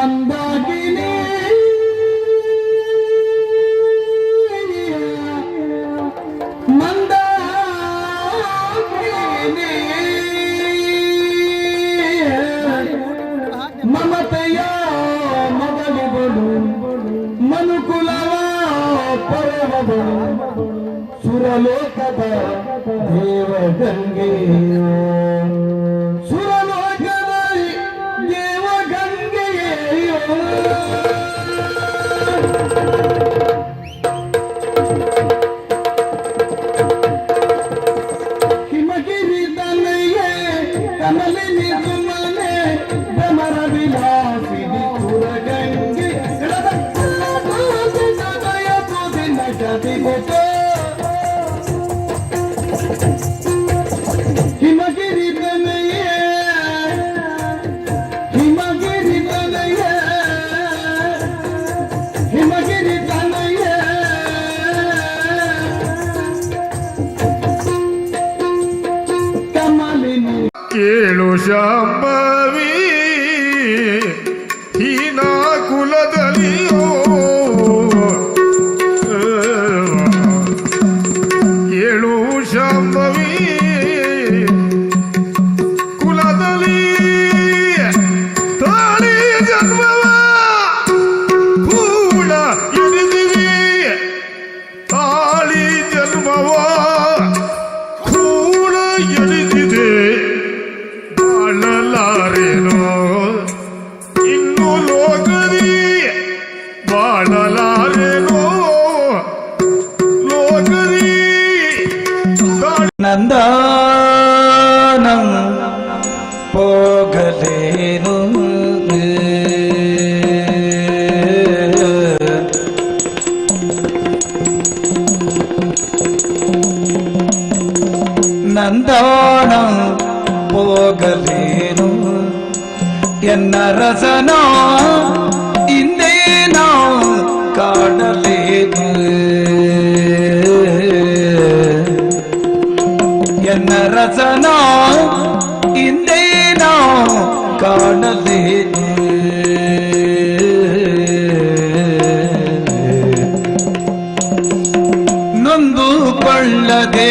ಮಂದಾಕಿನಿ. ಮಂದಾಕಿನಿ. ಮಮತೆಯ ಮಗಳಿಗಳು ಮನುಕುಲವ ಪರವಗಳು ಸುರಲೋಕದ ದೇವಗಂಗೆಯೋ. ಸುರಲೋಕದ కమలిని తుమనే భ్రమర విలాసిని కురగంగి రదన దయతో దినగతి గోటే ಕೇಳು ಶಾಂಭವಿ ಹೀನ ಕುಲದಲ್ಲಿಯೋ. ಕೇಳು ಶಾಂಭವಿ ಕುಲದಲ್ಲಿ ತಾಳಿ ಜನ್ಮವ. ಕೂಡ ಹಿಡಿದಿವಿ ತಾಳಿ ಜನ್ಮವ. ಕೂಡ ಎಳಿದಿದೆ നന്ദാനം പോകലേനു നന്ദാനം പോകലേനു എന്നരസനോ ഇന്ത്യനോ എന്ന രചന ഇന്ത്യനോ കാണുന്നേന് നൊന്തു കൊള്ളതേ